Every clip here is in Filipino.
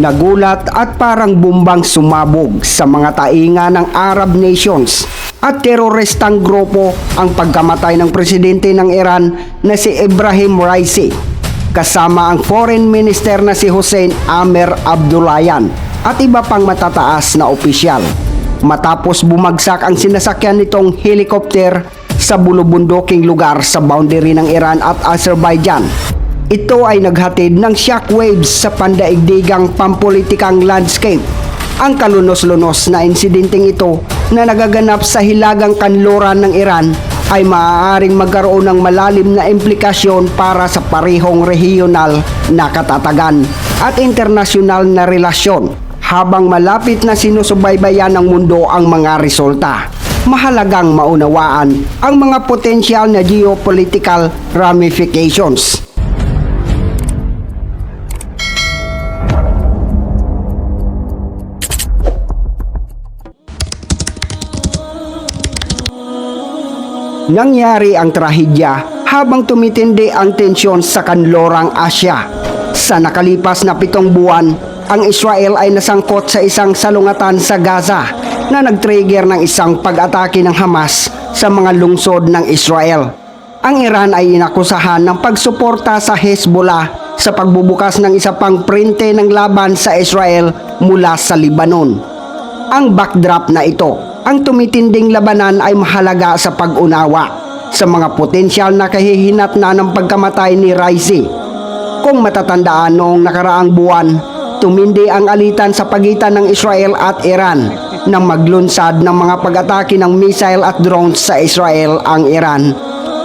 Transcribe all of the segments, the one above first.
Nagulat at parang bumbang sumabog sa mga tainga ng Arab nations at teroristang grupo ang pagkamatay ng presidente ng Iran na si Ibrahim Raisi kasama ang foreign minister na si Hussein Amer Abdullayan at iba pang matataas na opisyal. Matapos bumagsak ang sinasakyan nitong helicopter sa bulubunduking lugar sa boundary ng Iran at Azerbaijan. Ito ay naghatid ng shockwaves sa pandaigdigang pampolitikang landscape. Ang kalunos-lunos na insidenteng ito na nagaganap sa hilagang kanluran ng Iran ay maaaring magkaroon ng malalim na implikasyon para sa parehong regional na katatagan at internasyonal na relasyon habang malapit na sinusubaybayan ng mundo ang mga resulta. Mahalagang maunawaan ang mga potensyal na geopolitical ramifications. Nangyari ang trahedya habang tumitindi ang tensyon sa kanlorang Asya. Sa nakalipas na pitong buwan, ang Israel ay nasangkot sa isang salungatan sa Gaza na nag-trigger ng isang pag-atake ng Hamas sa mga lungsod ng Israel. Ang Iran ay inakusahan ng pagsuporta sa Hezbollah sa pagbubukas ng isa pang printe ng laban sa Israel mula sa Lebanon. Ang backdrop na ito, ang tumitinding labanan ay mahalaga sa pag-unawa sa mga potensyal na kahihinat na ng pagkamatay ni Raisi. Kung matatandaan noong nakaraang buwan, tumindi ang alitan sa pagitan ng Israel at Iran nang maglunsad ng mga pag-atake ng missile at drones sa Israel ang Iran.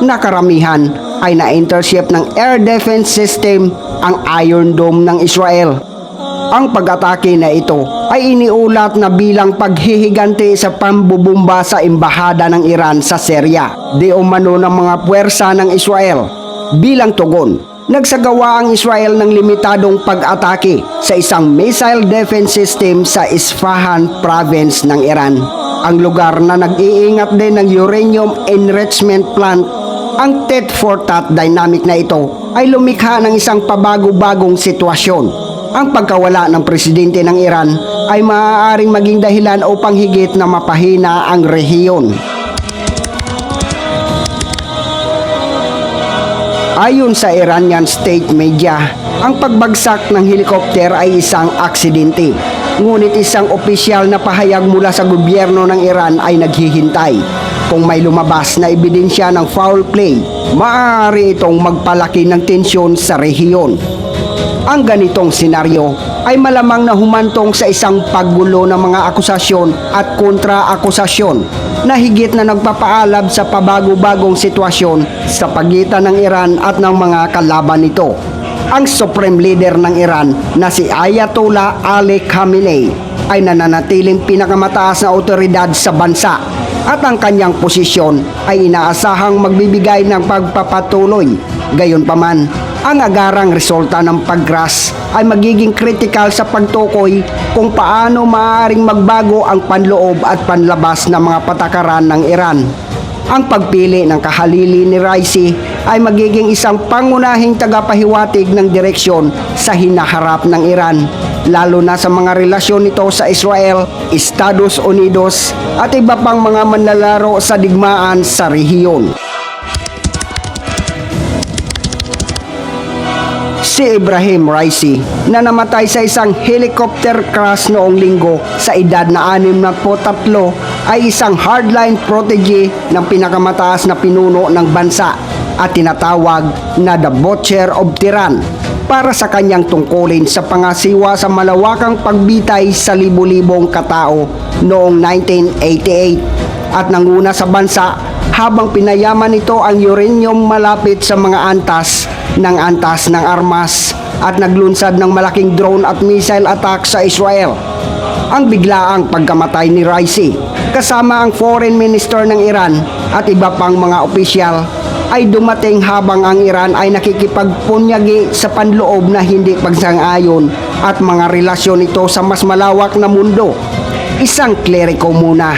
Nakaramihan ay na-intercept ng air defense system ang Iron Dome ng Israel. Ang pag-atake na ito ay iniulat na bilang paghihiganti sa pambubumba sa embahada ng Iran sa Syria, di umano ng mga puwersa ng Israel. Bilang tugon, nagsagawa ang Israel ng limitadong pag-atake sa isang missile defense system sa Isfahan province ng Iran. Ang lugar na nag-iingat din ng uranium enrichment plant ang Tet for Tat dynamic na ito ay lumikha ng isang pabago-bagong sitwasyon. Ang pagkawala ng presidente ng Iran ay maaaring maging dahilan upang higit na mapahina ang rehiyon. Ayon sa Iranian state media, ang pagbagsak ng helikopter ay isang aksidente. Ngunit isang opisyal na pahayag mula sa gobyerno ng Iran ay naghihintay. Kung may lumabas na ebidensya ng foul play, maaari itong magpalaki ng tensyon sa rehiyon. Ang ganitong senaryo ay malamang na humantong sa isang paggulo ng mga akusasyon at kontra-akusasyon na higit na nagpapaalab sa pabago-bagong sitwasyon sa pagitan ng Iran at ng mga kalaban nito. Ang Supreme Leader ng Iran na si Ayatollah Ali Khamenei ay nananatiling pinakamataas na otoridad sa bansa at ang kanyang posisyon ay inaasahang magbibigay ng pagpapatuloy. Gayunpaman, ang agarang resulta ng pagras ay magiging critical sa pagtukoy kung paano maaaring magbago ang panloob at panlabas ng mga patakaran ng Iran. Ang pagpili ng kahalili ni Raisi ay magiging isang pangunahing tagapahiwatig ng direksyon sa hinaharap ng Iran, lalo na sa mga relasyon nito sa Israel, Estados Unidos at iba pang mga manlalaro sa digmaan sa rehiyon. Si Ibrahim Raisi na namatay sa isang helicopter crash noong linggo sa edad na 63 ay isang hardline protege ng pinakamataas na pinuno ng bansa at tinatawag na The Butcher of Tehran para sa kanyang tungkulin sa pangasiwa sa malawakang pagbitay sa libu-libong katao noong 1988 at nanguna sa bansa habang pinayaman nito ang uranium malapit sa mga antas ng antas ng armas at naglunsad ng malaking drone at missile attack sa Israel. Ang biglaang pagkamatay ni Raisi kasama ang foreign minister ng Iran at iba pang mga opisyal ay dumating habang ang Iran ay nakikipagpunyagi sa panloob na hindi pagsang-ayon at mga relasyon nito sa mas malawak na mundo. Isang kleriko muna.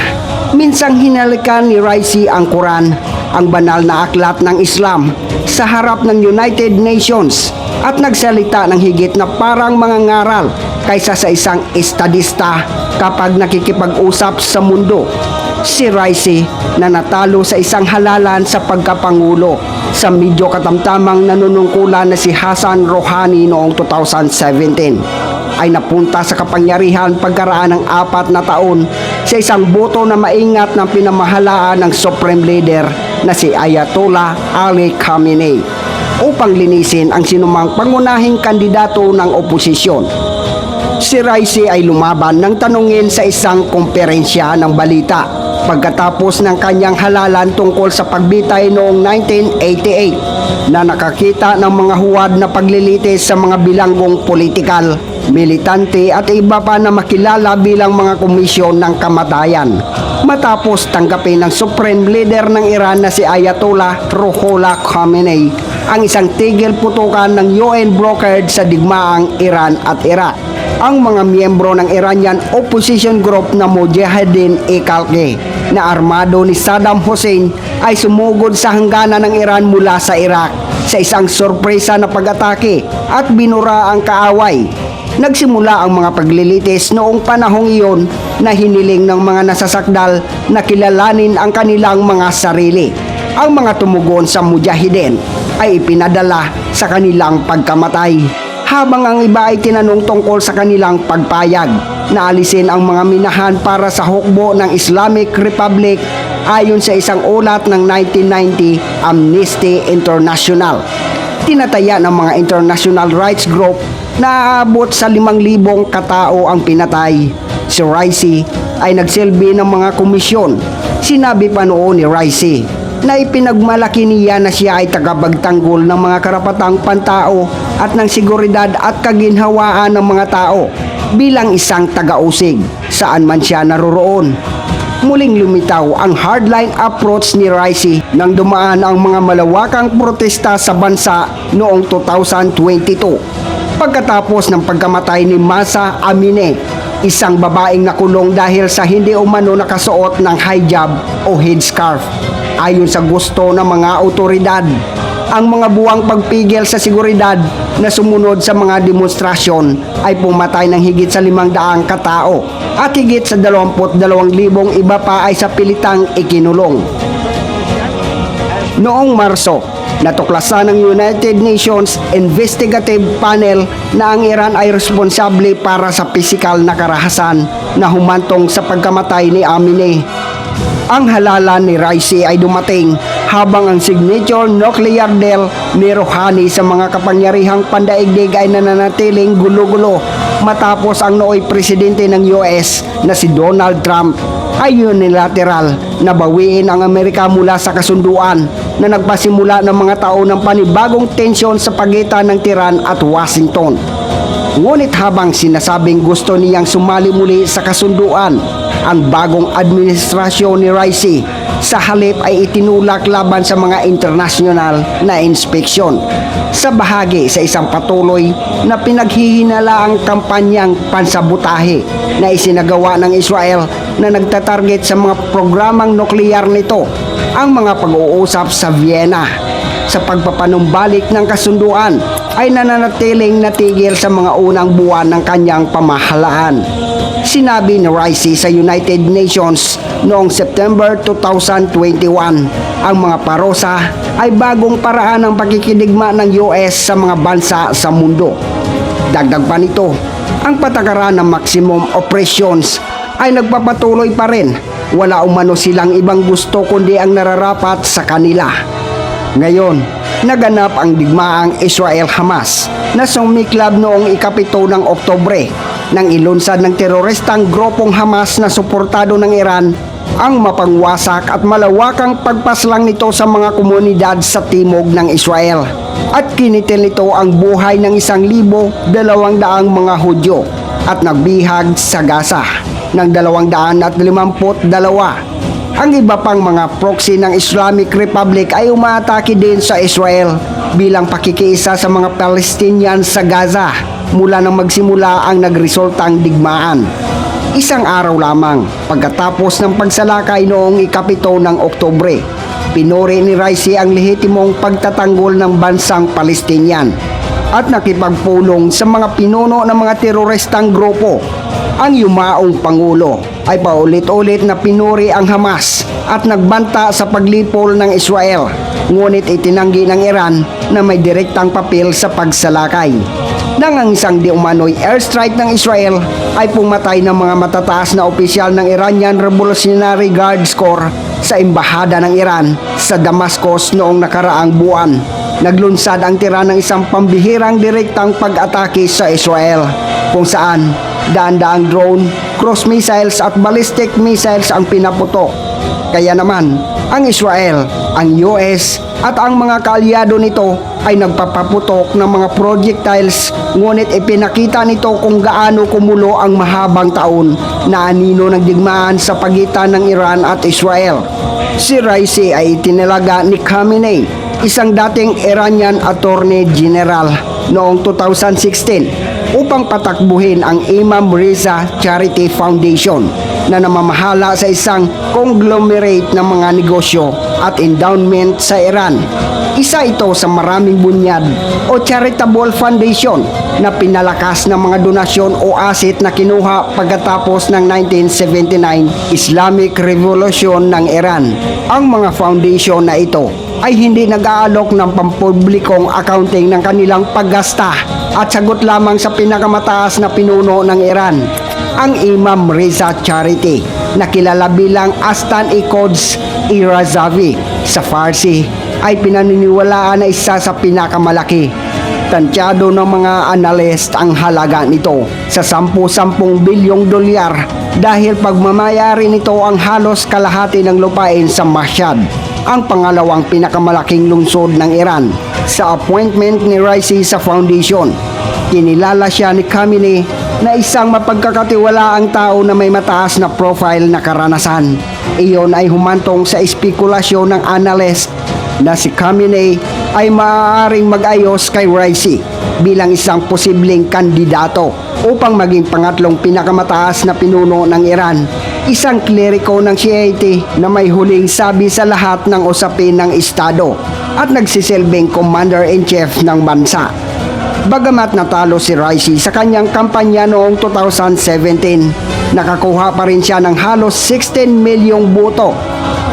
Minsang hinalikan ni Raisi ang Quran, ang banal na aklat ng Islam, sa harap ng United Nations at nagsalita ng higit na parang mga ngaral kaysa sa isang estadista kapag nakikipag-usap sa mundo. Si Raisi na natalo sa isang halalan sa pagkapangulo sa medyo katamtamang nanunungkulan na si Hassan Rouhani noong 2017 ay napunta sa kapangyarihan pagkaraan ng apat na taon sa isang boto na maingat ng pinamahalaan ng Supreme Leader na si Ayatollah Ali Khamenei upang linisin ang sinumang pangunahing kandidato ng oposisyon. Si Raisi ay lumaban ng tanungin sa isang komperensya ng balita pagkatapos ng kanyang halalan tungkol sa pagbitay noong 1988 na nakakita ng mga huwad na paglilitis sa mga bilanggong politikal, militante at iba pa na makilala bilang mga komisyon ng kamatayan. Matapos tanggapin ng Supreme Leader ng Iran na si Ayatollah Ruhollah Khamenei ang isang tigil putukan ng UN brokered sa digmaang Iran at Iraq ang mga miyembro ng Iranian opposition group na Mujahideen Ikalke na armado ni Saddam Hussein ay sumugod sa hangganan ng Iran mula sa Iraq sa isang sorpresa na pag-atake at binura ang kaaway. Nagsimula ang mga paglilitis noong panahong iyon na hiniling ng mga nasasakdal na kilalanin ang kanilang mga sarili. Ang mga tumugon sa Mujahideen ay ipinadala sa kanilang pagkamatay habang ang iba ay tinanong tungkol sa kanilang pagpayag na alisin ang mga minahan para sa hukbo ng Islamic Republic ayon sa isang ulat ng 1990 Amnesty International. Tinataya ng mga international rights group na aabot sa 5,000 katao ang pinatay. Si Raisi ay nagsilbi ng mga komisyon. Sinabi pa noon ni Raisi na ipinagmalaki niya na siya ay tagapagtanggol ng mga karapatang pantao at ng seguridad at kaginhawaan ng mga tao bilang isang tagausig saan man siya naroroon. Muling lumitaw ang hardline approach ni Raisi nang dumaan ang mga malawakang protesta sa bansa noong 2022. Pagkatapos ng pagkamatay ni Masa Amine, isang babaeng nakulong dahil sa hindi umano nakasuot ng hijab o headscarf ayon sa gusto ng mga otoridad. Ang mga buwang pagpigil sa seguridad na sumunod sa mga demonstrasyon ay pumatay ng higit sa limang daang katao at higit sa 22,000 iba pa ay sa pilitang ikinulong. Noong Marso, natuklasan ng United Nations Investigative Panel na ang Iran ay responsable para sa pisikal na karahasan na humantong sa pagkamatay ni Amineh ang halalan ni Raisi ay dumating habang ang signature nuclear deal ni Rouhani sa mga kapangyarihang pandaigdig ay nananatiling gulo-gulo matapos ang nooy presidente ng US na si Donald Trump ay unilateral na bawiin ang Amerika mula sa kasunduan na nagpasimula ng mga taon ng panibagong tensyon sa pagitan ng Tehran at Washington. Ngunit habang sinasabing gusto niyang sumali muli sa kasunduan, ang bagong administrasyon ni Raisi sa halip ay itinulak laban sa mga internasyonal na inspeksyon. Sa bahagi sa isang patuloy na pinaghihinala ang kampanyang pansabutahe na isinagawa ng Israel na nagtatarget sa mga programang nuklear nito ang mga pag-uusap sa Vienna sa pagpapanumbalik ng kasunduan ay nananatiling natigil sa mga unang buwan ng kanyang pamahalaan. Sinabi ni Raisi sa United Nations noong September 2021, ang mga parosa ay bagong paraan ng pakikidigma ng US sa mga bansa sa mundo. Dagdag pa nito, ang patakaran ng maximum operations ay nagpapatuloy pa rin. Wala umano silang ibang gusto kundi ang nararapat sa kanila. Ngayon, naganap ang digmaang Israel-Hamas na sumiklab noong ikapito ng Oktobre nang ilunsad ng teroristang grupong Hamas na suportado ng Iran ang mapangwasak at malawakang pagpaslang nito sa mga komunidad sa timog ng Israel. At kinitil nito ang buhay ng isang libo dalawang daang mga Hudyo at nagbihag sa Gaza ng dalawang daan at limamput dalawa ang iba pang mga proxy ng Islamic Republic ay umaatake din sa Israel bilang pakikiisa sa mga Palestinian sa Gaza mula nang magsimula ang nagresultang digmaan. Isang araw lamang pagkatapos ng pagsalakay noong ikapito ng Oktobre, pinuri ni Raisi ang lehitimong pagtatanggol ng bansang Palestinian. at nakipagpulong sa mga pinuno ng mga teroristang grupo. Ang yumaong Pangulo ay paulit-ulit na pinuri ang Hamas at nagbanta sa paglipol ng Israel. Ngunit itinanggi ng Iran na may direktang papel sa pagsalakay. Nang ang isang di airstrike ng Israel ay pumatay ng mga matataas na opisyal ng Iranian Revolutionary Guards Corps sa embahada ng Iran sa Damascus noong nakaraang buwan. Naglunsad ang tira ng isang pambihirang direktang pag-atake sa Israel kung saan daan-daang drone, cross missiles at ballistic missiles ang pinaputok. Kaya naman, ang Israel, ang US at ang mga kaalyado nito ay nagpapaputok ng mga projectiles ngunit ipinakita nito kung gaano kumulo ang mahabang taon na anino ng digmaan sa pagitan ng Iran at Israel. Si Raisi ay itinalaga ni Khamenei, isang dating Iranian Attorney General noong 2016 upang patakbuhin ang Imam Reza Charity Foundation na namamahala sa isang conglomerate ng mga negosyo at endowment sa Iran. Isa ito sa maraming bunyad o charitable foundation na pinalakas ng mga donasyon o asset na kinuha pagkatapos ng 1979 Islamic Revolution ng Iran. Ang mga foundation na ito ay hindi nag-aalok ng pampublikong accounting ng kanilang paggasta at sagot lamang sa pinakamataas na pinuno ng Iran, ang Imam Reza Charity na kilala bilang Astan Quds Irazavi sa Farsi ay pinaniniwalaan na isa sa pinakamalaki. Tansyado ng mga analyst ang halaga nito sa 10-10 bilyong dolyar dahil pagmamayari nito ang halos kalahati ng lupain sa Mashhad ang pangalawang pinakamalaking lungsod ng Iran sa appointment ni Raisi sa foundation. Kinilala siya ni Khamenei na isang mapagkakatiwalaang tao na may mataas na profile na karanasan. Iyon ay humantong sa espekulasyon ng analyst na si Khamenei ay maaaring mag-ayos kay Raisi bilang isang posibleng kandidato upang maging pangatlong pinakamataas na pinuno ng Iran isang kleriko ng Shiite na may huling sabi sa lahat ng usapin ng Estado at nagsisilbing commander-in-chief ng bansa. Bagamat natalo si Raisi sa kanyang kampanya noong 2017, nakakuha pa rin siya ng halos 16 milyong boto.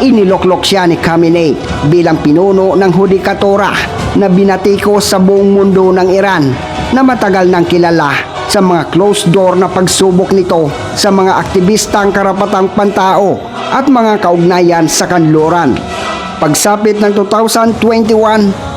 Iniloklok siya ni Khamenei bilang pinuno ng Hudikatura na binatiko sa buong mundo ng Iran na matagal nang kilala sa mga closed door na pagsubok nito sa mga aktivistang karapatang pantao at mga kaugnayan sa kanluran. Pagsapit ng 2021,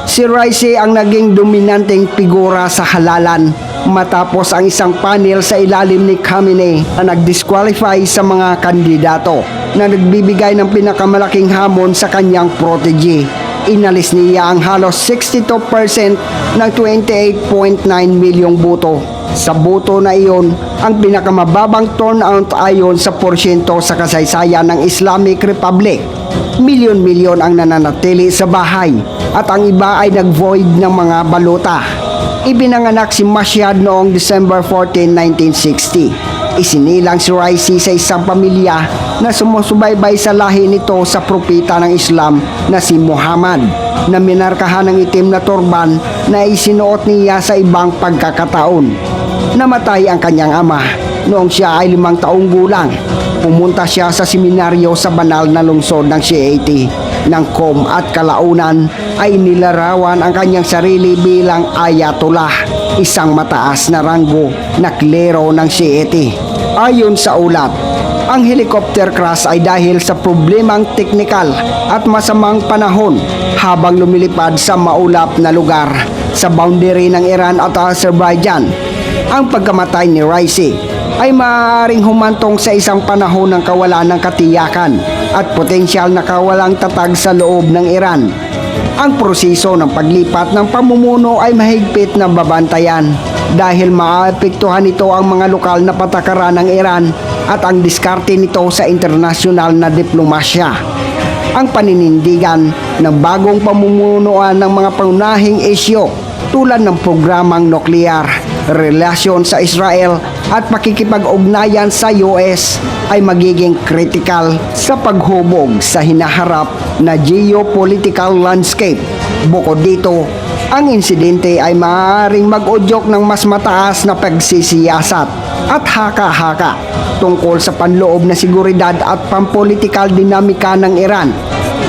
si Raisi ang naging dominanteng figura sa halalan matapos ang isang panel sa ilalim ni Khamenei na nag-disqualify sa mga kandidato na nagbibigay ng pinakamalaking hamon sa kanyang protege. Inalis niya ang halos 62% ng 28.9 milyong boto. Sa boto na iyon, ang pinakamababang turnout ayon sa porsyento sa kasaysayan ng Islamic Republic. Milyon-milyon ang nananatili sa bahay at ang iba ay nag-void ng mga baluta. Ibinanganak si Masyad noong December 14, 1960. Isinilang si Raisi sa isang pamilya na sumusubaybay sa lahi nito sa propita ng Islam na si Muhammad na minarkahan ng itim na turban na isinuot niya sa ibang pagkakataon. Namatay ang kanyang ama noong siya ay limang taong gulang. Pumunta siya sa seminaryo sa banal na lungsod ng Shiite ng Qom at kalaunan ay nilarawan ang kanyang sarili bilang ayatollah, isang mataas na ranggo na klero ng Shiite. Ayon sa ulat, ang helicopter crash ay dahil sa problemang teknikal at masamang panahon habang lumilipad sa maulap na lugar sa boundary ng Iran at Azerbaijan. Ang pagkamatay ni Raisi ay maaaring humantong sa isang panahon ng kawalan ng katiyakan at potensyal na kawalang tatag sa loob ng Iran. Ang proseso ng paglipat ng pamumuno ay mahigpit na babantayan dahil maapektuhan nito ang mga lokal na patakaran ng Iran at ang diskarte nito sa internasyonal na diplomasya. Ang paninindigan ng bagong pamumunuan ng mga pangunahing isyo tulad ng programang nuklear, relasyon sa Israel at pakikipag-ugnayan sa US ay magiging critical sa paghubog sa hinaharap na geopolitical landscape. Bukod dito, ang insidente ay maaaring mag-udyok ng mas mataas na pagsisiyasat at haka-haka tungkol sa panloob na seguridad at pampolitikal dinamika ng Iran.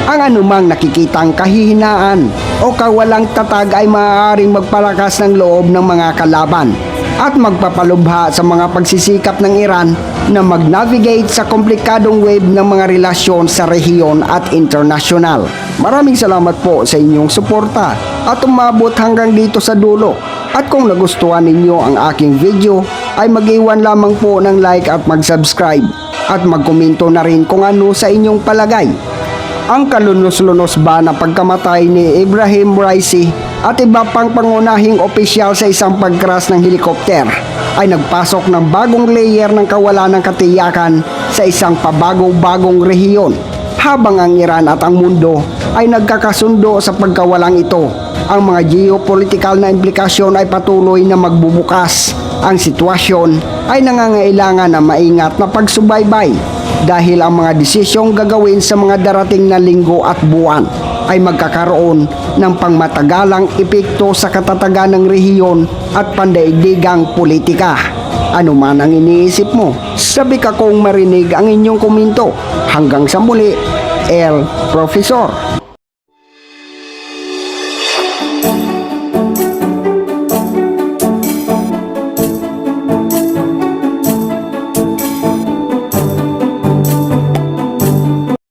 Ang anumang nakikitang kahihinaan o kawalang tatag ay maaaring magpalakas ng loob ng mga kalaban at magpapalubha sa mga pagsisikap ng Iran na mag-navigate sa komplikadong wave ng mga relasyon sa rehiyon at internasyonal. Maraming salamat po sa inyong suporta at umabot hanggang dito sa dulo. At kung nagustuhan ninyo ang aking video, ay mag-iwan lamang po ng like at mag-subscribe at magkomento na rin kung ano sa inyong palagay. Ang kalunos-lunos ba na pagkamatay ni Ibrahim Raisi at iba pang pangunahing opisyal sa isang pagcrash ng helikopter ay nagpasok ng bagong layer ng kawalan ng katiyakan sa isang pabago-bagong rehiyon habang ang Iran at ang mundo ay nagkakasundo sa pagkawalang ito. Ang mga geopolitical na implikasyon ay patuloy na magbubukas. Ang sitwasyon ay nangangailangan na maingat na pagsubaybay dahil ang mga desisyong gagawin sa mga darating na linggo at buwan ay magkakaroon ng pangmatagalang epekto sa katatagan ng rehiyon at pandaigdigang politika. Ano man ang iniisip mo, sabi ka kong marinig ang inyong komento. Hanggang sa muli, El Profesor.